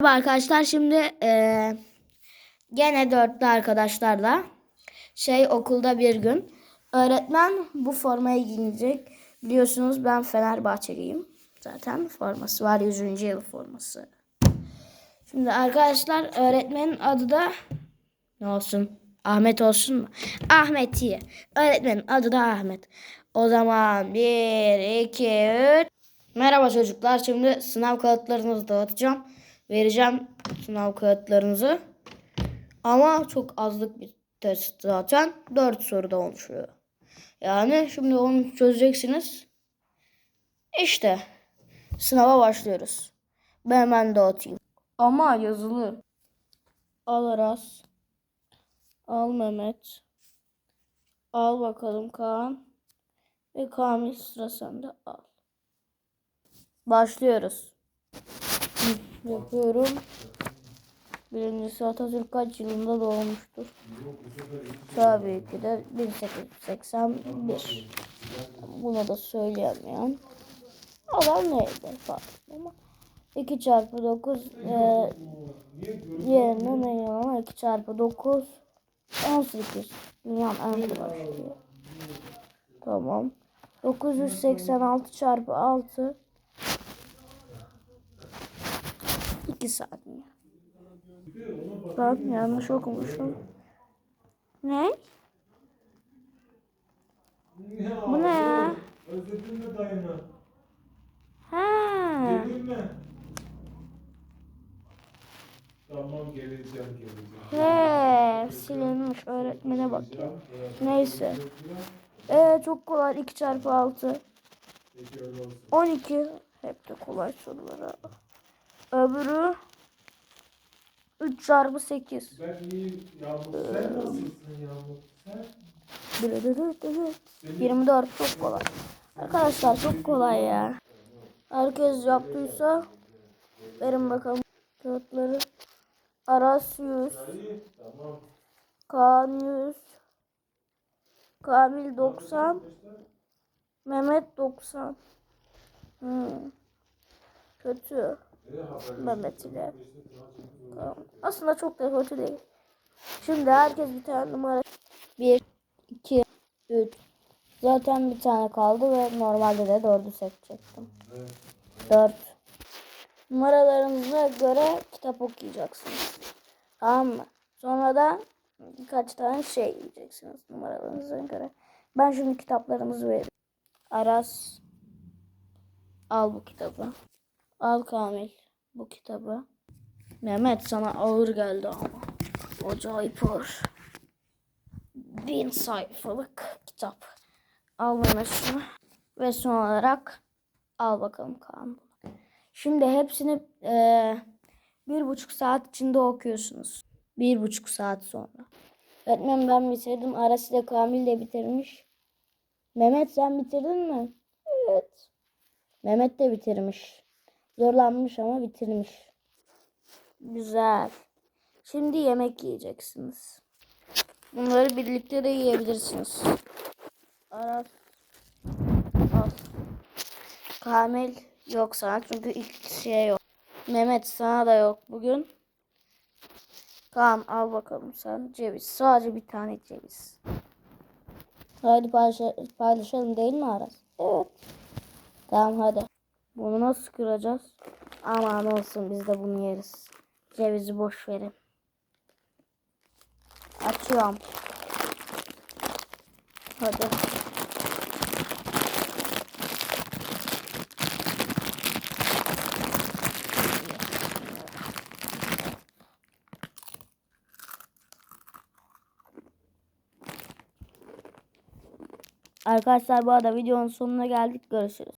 Merhaba arkadaşlar şimdi eee, gene dörtlü arkadaşlarla şey okulda bir gün öğretmen bu formayı giyinecek. Biliyorsunuz ben Fenerbahçeliyim. Zaten forması var 100. yıl forması. Şimdi arkadaşlar öğretmenin adı da ne olsun? Ahmet olsun mu? Ahmet iyi. Öğretmenin adı da Ahmet. O zaman 1, 2, 3. Merhaba çocuklar. Şimdi sınav kağıtlarınızı dağıtacağım. Vereceğim sınav kağıtlarınızı. Ama çok azlık bir test zaten. 4 soruda oluşuyor. Yani şimdi onu çözeceksiniz. İşte sınava başlıyoruz. Ben hemen dağıtayım. Ama yazılı. Al Aras. Al Mehmet. Al bakalım Kaan. Ve Kamil sıra sende al. Başlıyoruz. Yapıyorum. Birincisi Atatürk kaç yılında doğmuştur? Tabii ki de 1881. Bunu da söyleyemiyorum. Adam neydi falan ama 2 çarpı 9 e, yerine ne ama 2 çarpı 9 18. Dünyanın en kolay. Tamam. 986 çarpı 6 2 saniye. Ben yanlış okumuşum. Ne? Bu ne ya? Özledin mi dayını? Ha. Dedin mi? Tamam geleceğim geleceğim. He, silinmiş öğretmene bak ya. Neyse. Ee, çok kolay 2 çarpı 6. Peki öyle olsun. 12. Hep de kolay sorulara. Öbürü 3 çarpı 8. Ben iyiyim Yağmur. Sen nasılsın Yağmur? Sen? 24 çok kolay. Arkadaşlar çok kolay ya. Herkes yaptıysa verin bakalım kağıtları. Aras 100. İyi. Tamam. Kaan 100. Kamil 90. Mehmet 90. Hmm. Kötü. Mehmet ile. Aslında çok da kötü değil. Şimdi herkes bir tane numara. 1, 2, 3. Zaten bir tane kaldı ve normalde de 4'ü seçecektim. 4. Numaralarınıza göre kitap okuyacaksınız. Tamam mı? Sonra da birkaç tane şey yiyeceksiniz numaralarınıza göre. Ben şimdi kitaplarımızı veririm. Aras al bu kitabı. Al Kamil bu kitabı. Mehmet sana ağır geldi ama. Acayip ağır. Bin sayfalık kitap. Al Mehmet şunu. Ve son olarak al bakalım Kaan. Şimdi hepsini eee, bir buçuk saat içinde okuyorsunuz. Bir buçuk saat sonra. Öğretmen ben bitirdim. Arası da Kamil de bitirmiş. Mehmet sen bitirdin mi? Evet. Mehmet de bitirmiş. Zorlanmış ama bitirmiş. Güzel. Şimdi yemek yiyeceksiniz. Bunları birlikte de yiyebilirsiniz. Aras. Al. Kamil yok sana çünkü ilk şey yok. Mehmet sana da yok bugün. Kaan al bakalım sen ceviz. Sadece bir tane ceviz. Hadi paylaş- paylaşalım değil mi Aras? Evet. Tamam hadi. Bunu nasıl kıracağız? Aman olsun biz de bunu yeriz. Cevizi boş verin. Açıyorum. Hadi. Arkadaşlar bu arada videonun sonuna geldik. Görüşürüz.